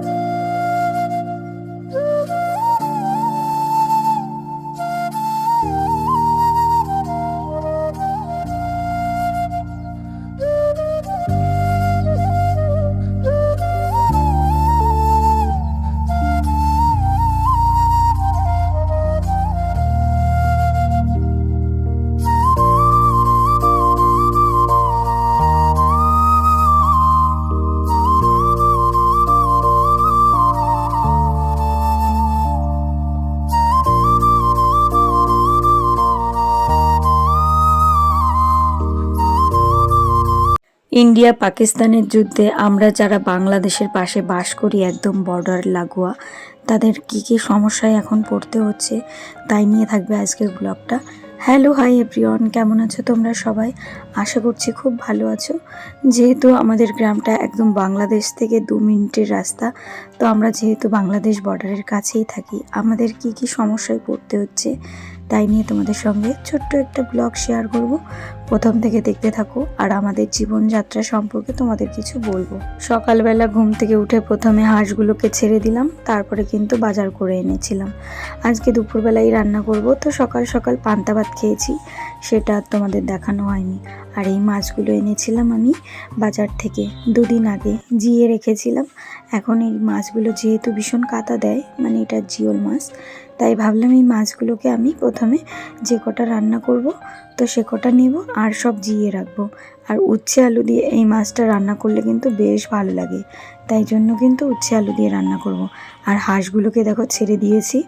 Bye. India পাকিস্তানের যুদ্ধে আমরা যারা বাংলাদেশের পাশে বাস করি একদম বর্ডার লাগোয়া, তাদের কি কি সমস্যায় এখন পড়তে হচ্ছে তাই নিয়ে থাকবে আজকের ব্লগটা হ্যালো হাই এভরিওয়ান কেমন আছো তোমরা সবাই? আশা করছি খুব ভালো আছো। যেহেতু আমাদের গ্রামটা একদম বাংলাদেশ থেকে দু মিনিটের রাস্তা তো আমরা যেহেতু বাংলাদেশ বর্ডারের কাছেই থাকি, আমাদের কি কি সমস্যায় পড়তে হচ্ছে তাই নিয়ে তোমাদের সঙ্গে ছোট্ট একটা ব্লগ শেয়ার করব। প্রথম থেকে দেখতে থাকো আর আমাদের জীবনযাত্রা সম্পর্কে তোমাদের কিছু বলব। সকালবেলা ঘুম থেকে উঠে প্রথমে হাঁসগুলোকে ছেড়ে দিলাম, তারপরে কিন্তু বাজার করে এনেছিলাম। আজকে দুপুরবেলায় রান্না করব, তো সকাল সকাল পান্তা ভাত খেয়েছি। সেটা আর তোমাদের দেখানো হয়নি। আর এই মাছগুলো এনেছিলাম আমি বাজার থেকে দুদিন আগে, জিয়ে রেখেছিলাম। এখন এই মাছগুলো যেহেতু ভীষণ কাতা দেয় মানে এটা জিওল মাছ, তাই ভাবলাম এই মাছগুলোকে আমি প্রথমে যে কটা রান্না করব, তো সে কটা নেব আর সব জিয়ে রাখব। আর উচ্ছে আলু দিয়ে এই মাছটা রান্না করলে কিন্তু বেশ ভালো লাগে। তাই জন্য কিন্তু উচ্ছে আলু দিয়ে রান্না করব। আর হাঁসগুলোকে দেখো ছেড়ে দিয়েছি।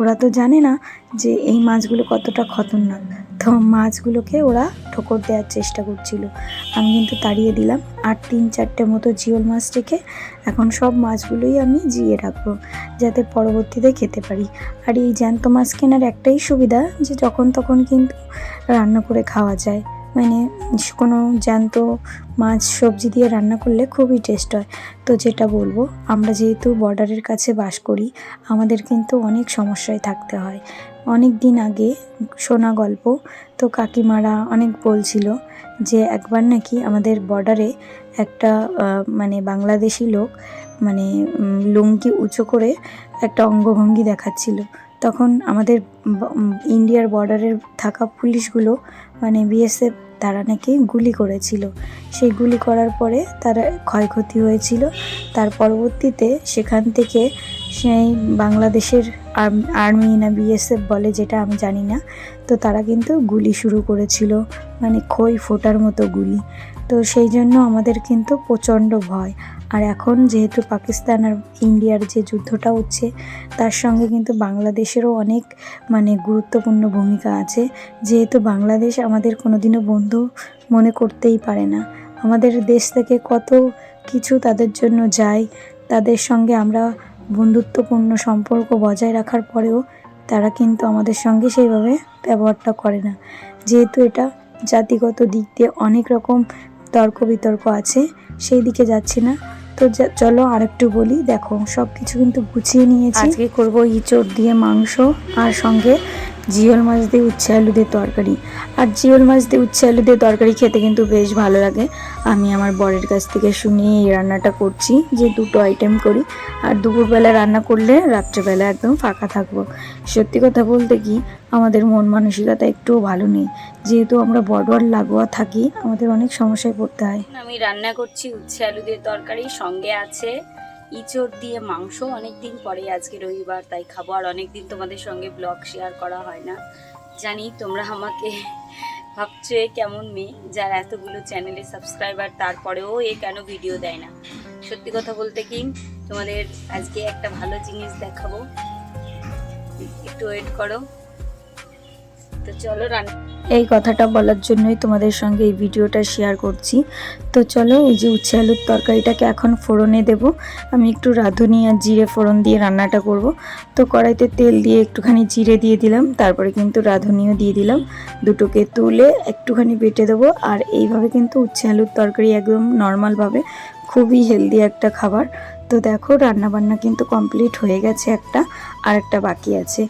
ওরা তো জানে না যে এই মাছগুলো কতটা খতরনাক। তো মাছগুলোকে ওরা ঠোকর দেওয়ার চেষ্টা করছিল। আমি কিন্তু তাড়িয়ে দিলাম। আর তিন চারটে মতো জিওল মাছ রেখে এখন সব মাছগুলোই আমি জিয়ে রাখব, যাতে পরবর্তীতে খেতে পারি। আর এই জ্যান্ত মাছ কেনার একটাই সুবিধা যে যখন তখন কিন্তু রান্না করে খাওয়া যায়। মানে কোনো জ্যান্ত মাছ সবজি দিয়ে রান্না করলে খুবই টেস্ট হয়। তো যেটা বলব, আমরা যেহেতু বর্ডারের কাছে বাস করি, আমাদের কিন্তু অনেক সমস্যায় থাকতে হয়। অনেক দিন আগে শোনা গল্প, তো কাকিমারা অনেক বলছিল যে একবার নাকি আমাদের বর্ডারে একটা মানে বাংলাদেশি লোক মানে লুঙ্গি উঁচু করে একটা অঙ্গভঙ্গি দেখাচ্ছিল। তখন আমাদের ইন্ডিয়ার বর্ডারের থাকা পুলিশগুলো মানে বিএসএফ, তারা নাকি গুলি করেছিল। সেই গুলি করার পরে তারা ক্ষয়ক্ষতি হয়েছিল। তার পরবর্তীতে সেখান থেকে সেই বাংলাদেশের আর্মি না বিএসএফ বলে যেটা আমি জানি না, তো তারা কিন্তু গুলি শুরু করেছিল। মানে খই ফোটার মতো গুলি। তো সেই জন্য আমাদের কিন্তু প্রচণ্ড ভয়। আর এখন যেহেতু পাকিস্তান আর ইন্ডিয়ার যে যুদ্ধটা হচ্ছে, তার সঙ্গে কিন্তু বাংলাদেশেরও অনেক মানে গুরুত্বপূর্ণ ভূমিকা আছে। যেহেতু বাংলাদেশ আমাদের কোনোদিনও বন্ধু মনে করতেই পারে না। আমাদের দেশ থেকে কত কিছু তাদের জন্য যায়, তাদের সঙ্গে আমরা বন্ধুত্বপূর্ণ সম্পর্ক বজায় রাখার পরেও তারা কিন্তু আমাদের সঙ্গে সেইভাবে ব্যবহারটা করে না। যেহেতু এটা জাতিগত দিক দিয়ে অনেক রকম তর্ক বিতর্ক আছে, সেই দিকে যাচ্ছি না। তো চলো আর একটু বলি। দেখো সব কিছু কিন্তু গুছিয়ে নিয়েছি। আজকে করব ইঁচড় দিয়ে মাংস, আর সঙ্গে জিওল মাছ দিয়ে উচ্ছে আলু দিয়ে তরকারি। আর জিওল মাছ দিয়ে উচ্ছে আলু দিয়ে তরকারি খেতে কিন্তু বেশ ভালো লাগে। আমি আমার বরের কাছ থেকে শুনে এই রান্নাটা করছি, যে দুটো আইটেম করি। আর দুপুরবেলা রান্না করলে রাত্রেবেলা একদম ফাঁকা থাকব। সত্যি কথা বলতে কি, আমাদের মন মানসিকতা একটুও ভালো নেই। যেহেতু আমরা বর্ডার লাগোয়া থাকি, আমাদের অনেক সমস্যায় পড়তে হয়। আমি রান্না করছি উচ্ছে আলু দিয়ে তরকারি, সঙ্গে আছে ইঁচড় দিয়ে মাংস অনেক দিন পরে আজকে রবিবার, তাই খাব। আর অনেক দিন তোমাদের সঙ্গে ব্লগ শেয়ার করা হয় না। জানি তোমরা আমাকে ভাবছ এ কেমন মেয়ে যার এতগুলো চ্যানেলে সাবস্ক্রাইবার তারপরেও এ কেন ভিডিও দেয় না? সত্যি কথা বলতে কি, তোমাদের আজকে একটা ভালো জিনিস দেখাবো। একটু ওয়েট করো। তো চলো রান্না এই কথাটা বলার জন্যই তোমাদের সঙ্গে এই ভিডিওটা শেয়ার করছি। তো চলো এই যে উচ্ছে আলুর তরকারিটাকে এখন ফোড়নে দেব। আমি একটু রাঁধুনি আর জিরে ফোড়ন দিয়ে রান্নাটা করব। তো কড়াইতে তেল দিয়ে একটুখানি জিরে দিয়ে দিলাম, তারপরে কিন্তু রাঁধুনিও দিয়ে দিলাম। দুটোকে তুলে একটুখানি বেটে দেবো আর এইভাবে কিন্তু উচ্ছে আলুর তরকারি একদম নর্মালভাবে খুবই হেলদি একটা খাবার। তো দেখো রান্না বান্না কিন্তু কমপ্লিট হয়ে গেছে একটা আর একটা বাকি আছে।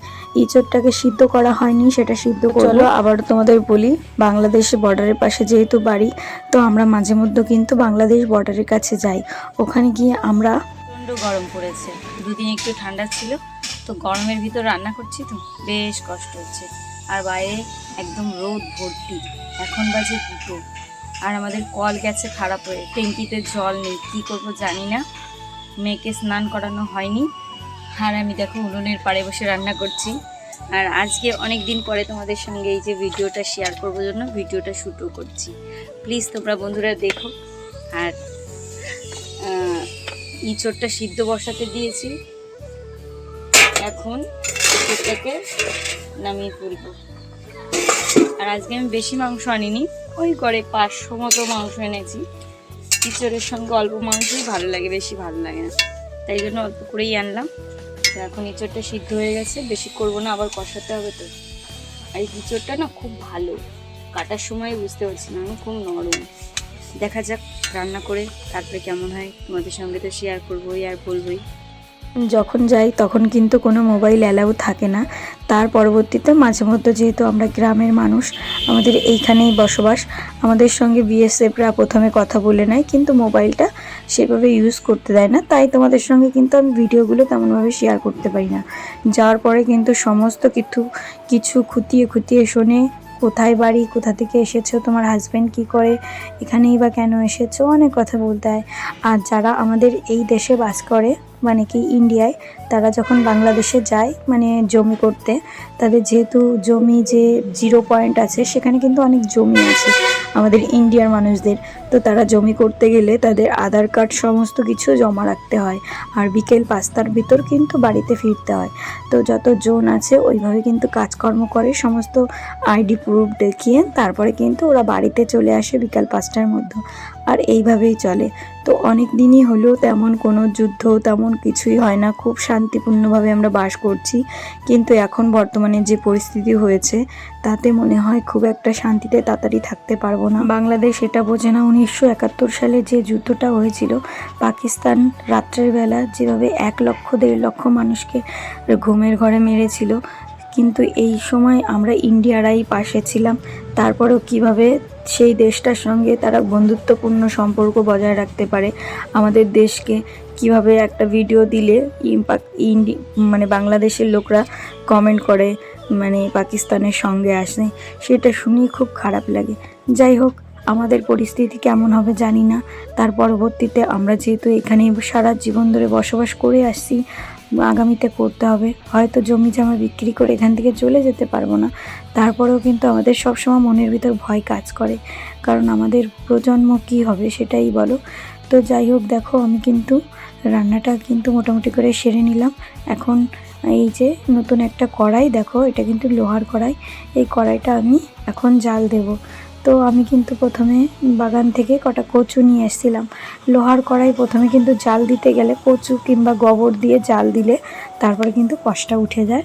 ইঁচড়টাকে সিদ্ধ করা হয়নি সেটা সিদ্ধ চলো আবার তোমাদের বলি বাংলাদেশ বর্ডারের পাশে যেহেতু বাড়ি তো আমরা মাঝে মধ্যে কিন্তু বাংলাদেশ বর্ডারের কাছে যাই। ওখানে গিয়ে আমরা প্রচণ্ড গরম পড়েছে। দুদিন একটু ঠান্ডা ছিল তো গরমের ভিতর রান্না করছি তো বেশ কষ্ট হচ্ছে। আর বাইরে একদম রোদ ভর্তি এখন বাজে দুটো। আর আমাদের কল গেছে খারাপ হয়ে ট্যাঙ্কিতে জল নেই কী করব জানি না। মেয়েকে স্নান করানো হয়নি। আর আমি দেখো উনুনের পাড়ে বসে রান্না করছি। আর আজকে অনেক দিন পরে তোমাদের সঙ্গে এই যে ভিডিওটা শেয়ার করব জন্য ভিডিওটা শ্যুটও করছি। প্লিজ তোমরা বন্ধুরা দেখো। আর ইঁচড়টা সিদ্ধ বসাতে দিয়েছি। এখন ইঁচড়টাকে নামিয়ে তুলবো। আর আজকে আমি বেশি মাংস আনিনি। ওই করে পাঁচশো মতো মাংস এনেছি। ইঁচড়ের সঙ্গে অল্প মাংসই ভালো লাগে, বেশি ভালো লাগে না। তাই জন্য অল্প করেই আনলাম। এখন ইঁচড়টা সিদ্ধ হয়ে গেছে, বেশি করব না, আবার কষাতে হবে তো। আর এই ইঁচড়টা না খুব ভালো। কাটার সময় বুঝতে পারছি না, আমি খুব নরম। দেখা যাক, রান্না করে তারপরে কেমন হয়, তোমাদের সঙ্গে তো শেয়ার করবোই আর বলবোই। যখন যাই, তখন কিন্তু কোনো মোবাইল অ্যালাউ থাকে না। তার পরবর্তীতে মাঝে মধ্যে যেহেতু আমরা গ্রামের মানুষ, আমাদের এইখানেই বসবাস, আমাদের সঙ্গে বিএসএফরা প্রথমে কথা বলে নেয়, কিন্তু মোবাইলটা সেভাবে ইউজ করতে দেয় না। তাই তোমাদের সঙ্গে কিন্তু আমি ভিডিওগুলো তেমনভাবে শেয়ার করতে পারি না। যাওয়ার পরে কিন্তু সমস্ত কিছু কিছু খুঁটিয়ে খুঁটিয়ে শোনে কোথায় বাড়ি, কোথা থেকে এসেছ, তোমার হাজব্যান্ড কি করে, এখানেই বা কেন এসেছ, অনেক কথা বলতে হয়। আর যারা আমাদের এই দেশে বাস করে মানে কি ইন্ডিয়ায় তারা যখন বাংলাদেশে যায় মানে জমি করতে, তাদের যেহেতু জমি যে জিরো পয়েন্ট আছে, সেখানে কিন্তু অনেক জমি আছে। আমাদের ইন্ডিয়ার মানুষদের। তো তারা জমি করতে গেলে তাদের আধার কার্ড সমস্ত কিছু জমা রাখতে হয় আর বিকেল পাঁচটার ভিতর কিন্তু বাড়িতে ফিরতে হয়। তো যত জোন আছে ওইভাবে কিন্তু কাজকর্ম করে, সমস্ত আইডি প্রুফ দেখিয়ে তারপরে কিন্তু ওরা বাড়িতে চলে আসে বিকাল পাঁচটার মধ্যে। আর এইভাবেই চলে। তো অনেক দিনই হলো, তেমন কোনো যুদ্ধ, তেমন কিছুই হয় না। খুব শান্তিপূর্ণভাবে আমরা বাস করছি। কিন্তু এখন বর্তমানে যে পরিস্থিতি হয়েছে, তাতে মনে হয় খুব একটা শান্তিতে তাড়াতাড়ি থাকতে পারব না। বাংলাদেশ এটা বোঝে না, উনিশশো একাত্তর সালে যে যুদ্ধটা হয়েছিল, পাকিস্তান রাত্রের বেলা যেভাবে এক লক্ষ, দেড় লক্ষ মানুষকে ঘুমের ঘরে মেরেছিল কিন্তু এই সময় আমরা ইন্ডিয়ারাই পাশে ছিলাম। তারপরেও কীভাবে সেই দেশটার সঙ্গে তারা বন্ধুত্বপূর্ণ সম্পর্ক বজায় রাখতে পারে, আমাদের দেশকে কীভাবে একটা ভিডিও দিলে ইন্ডি মানে বাংলাদেশের লোকরা কমেন্ট করে মানে পাকিস্তানের সঙ্গে আসে, সেটা শুনেই খুব খারাপ লাগে। যাই হোক, আমাদের পরিস্থিতি কেমন হবে জানি না। তার পরবর্তীতে আমরা যেহেতু এখানে সারা জীবন ধরে বসবাস করে আসছি আগামীতে করতে হবে। হয়তো জমি জামা বিক্রি করে এখান থেকে চলে যেতে পারব না। তারপরেও কিন্তু আমাদের সবসময় মনের ভিতর ভয় কাজ করে। কারণ আমাদের প্রজন্ম কী হবে সেটাই বলো। তো যাই হোক, দেখো, আমি কিন্তু রান্নাটা কিন্তু মোটামুটি করে সেরে নিলাম। এখন এই যে নতুন একটা কড়াই, দেখো, এটা কিন্তু লোহার কড়াই। এই কড়াইটা আমি এখন জাল দেব। তো আমি কিন্তু প্রথমে বাগান থেকে কটা কচু নিয়ে এসেছিলাম লোহার কড়াই প্রথমে কিন্তু জাল দিতে গেলে কচু কিংবা গোবর দিয়ে জাল দিলে তারপরে কিন্তু কষটা উঠে যায়।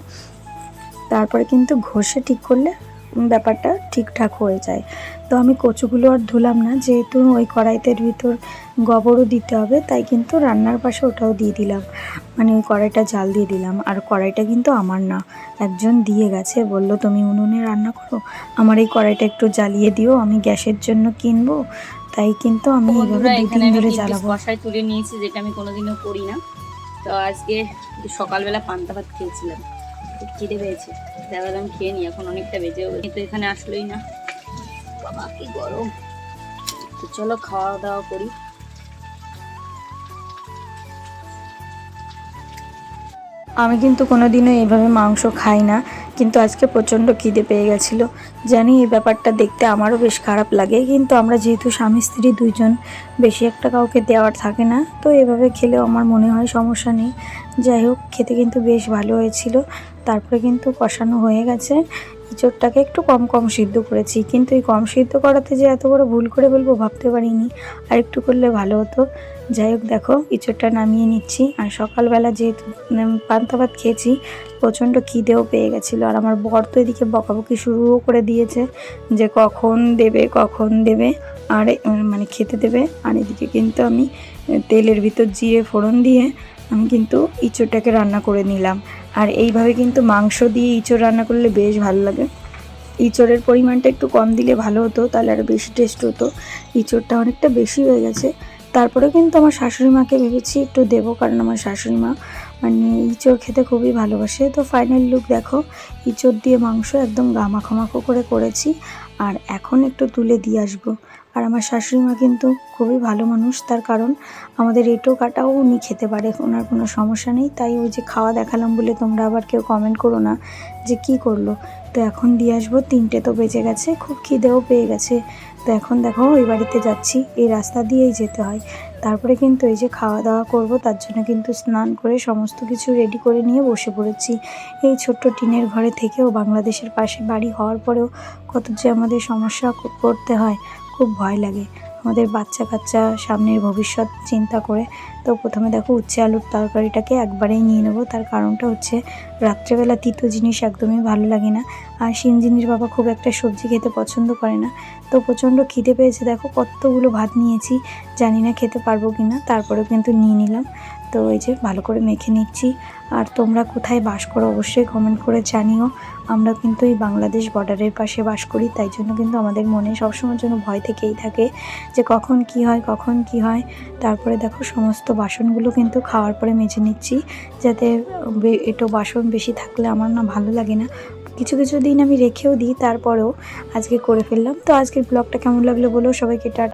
তারপরে কিন্তু ঘষে ঠিক করলে ব্যাপারটা ঠিকঠাক হয়ে যায়। তো আমি কচুগুলো আর ধুলাম না যেহেতু ওই কড়াইতের ভিতর গোবরও দিতে হবে তাই কিন্তু রান্নার পাশে ওটাও দিয়ে দিলাম। মানে ওই কড়াইটা জাল দিয়ে দিলাম। আর কড়াইটা কিন্তু আমার না। একজন দিয়ে গেছে বলল তুমি উনুনে রান্না করো? আমার এই কড়াইটা একটু জ্বালিয়ে দিও আমি গ্যাসের জন্য কিনবো। তাই কিন্তু আমি এইভাবে দুদিন ধরে জ্বালাবো। কষায় তুলে নিয়েছি যেটা আমি কোনোদিনও করি না। তো আজকে সকালবেলা পান্তা ভাত খেয়েছিলাম। খিদে পেয়েছে। খেয়ে এখন অনেকটা কিন্তু এখানে আসলোই না। বাবা, কি গরম। তো চলো খাওয়া দাওয়া করি। আমি কিন্তু কোনোদিনও এইভাবে মাংস খাই না, কিন্তু আজকে প্রচণ্ড খিদে পেয়ে গেছিল। জানি এই ব্যাপারটা দেখতে আমারও বেশ খারাপ লাগে, কিন্তু আমরা যেহেতু স্বামী, স্ত্রী দুইজন, বেশি একটা কাউকে দেওয়ার থাকে না, তো এভাবে খেলেও আমার মনে হয় সমস্যা নেই। যাই হোক, খেতে কিন্তু বেশ ভালো হয়েছিল। তারপরে কিন্তু কষানো হয়ে গেছে। ইঁচড়টাকে একটু কম কম সিদ্ধ করেছি। কিন্তু এই কম সিদ্ধ করাতে যে এত বড় ভুল করে বলব ভাবতে পারিনি। আর একটু করলে ভালো হতো। যাই হোক দেখো ইঁচড়টা নামিয়ে নিচ্ছি। আর সকালবেলা যেহেতু পান্তা ভাত খেয়েছি, প্রচণ্ড খিদেও পেয়ে গেছিল। আর আমার বর তো এদিকে বকাবকি শুরুও করে দিয়েছে যে কখন দেবে কখন দেবে, আর মানে খেতে দেবে। আর এদিকে কিন্তু আমি তেলের ভিতর জিরে ফোড়ন দিয়ে আমি কিন্তু ইঁচড়টাকে রান্না করে নিলাম। আর এইভাবে কিন্তু মাংস দিয়ে ইঁচড় রান্না করলে বেশ ভালো লাগে। ইঁচড়ের পরিমাণটা একটু কম দিলে ভালো হতো, তাহলে আরও বেশি টেস্ট হতো। ইঁচড়টা অনেকটা বেশি হয়ে গেছে। তারপরে কিন্তু আমার শাশুড়ি মাকে ভেবেছি একটু দেবো, কারণ আমার শাশুড়ি মা মানে ইঁচড় খেতে খুবই ভালোবাসে। তো ফাইনাল লুক দেখো, ইঁচড় দিয়ে মাংস একদম গামাখো মাখো করে করেছি। আর এখন একটু তুলে দিয়ে আসব। আর আমার শাশুড়ি মা কিন্তু খুবই ভালো মানুষ। তার কারণ আমাদের এঁটো কাটাও উনি খেতে পারে, ওনার কোনো সমস্যা নেই। তাই ওই যে খাওয়া দেখালাম বলে তোমরা আবার কেউ কমেন্ট করো না যে কি করল। তো এখন দিয়ে আসব, তিনটে তো বেজে গেছে, খুব খিদেও পেয়ে গেছে। তো এখন দেখো ওই বাড়িতে যাচ্ছি, এই রাস্তা দিয়েই যেতে হয়। তারপরে কিন্তু এই যে খাওয়া দাওয়া করব, তার জন্য কিন্তু স্নান করে সমস্ত কিছু রেডি করে নিয়ে বসে পড়েছি। এই ছোট্ট টিনের ঘরে থেকেও বাংলাদেশের পাশে বাড়ি হওয়ার পরেও কত যে আমাদের সমস্যা করতে হয়। খুব ভয় লাগে। আমাদের বাচ্চা কাচ্চা সামনের ভবিষ্যৎ চিন্তা করে। তো প্রথমে দেখো উচ্ছে আলুর তরকারিটাকে একবারেই নিয়ে নেব। তার কারণটা হচ্ছে রাত্রেবেলা তিতো জিনিস একদমই ভালো লাগে না। আর সিনজিনির বাবা খুব একটা সবজি খেতে পছন্দ করে না। তো প্রচণ্ড খিদে পেয়েছে। দেখো কতগুলো ভাত নিয়েছি। জানি না খেতে পারব কি না তারপরেও কিন্তু নিয়ে নিলাম। তো এই যে ভালো করে মেখে নিচ্ছি। আর তোমরা কোথায় বাস করো অবশ্যই কমেন্ট করে জানিও। আমরা কিন্তু এই বাংলাদেশ বর্ডারের পাশে বাস করি, তাই জন্য কিন্তু আমাদের মনে সবসময়ের জন্য ভয় থেকেই থাকে যে কখন কি হয়, কখন কি হয়। তারপরে দেখো সমস্ত বাসনগুলো কিন্তু খাওয়ার পরে মেজে নিচ্ছি, যাতে এটো বাসন বেশি থাকলে আমার না ভালো লাগে না। কিছু কিছু দিন আমি রেখেও দিই, তারপরেও আজকে করে ফেললাম। তো আজকের ব্লগটা কেমন লাগল বলো সবাইকে টাটা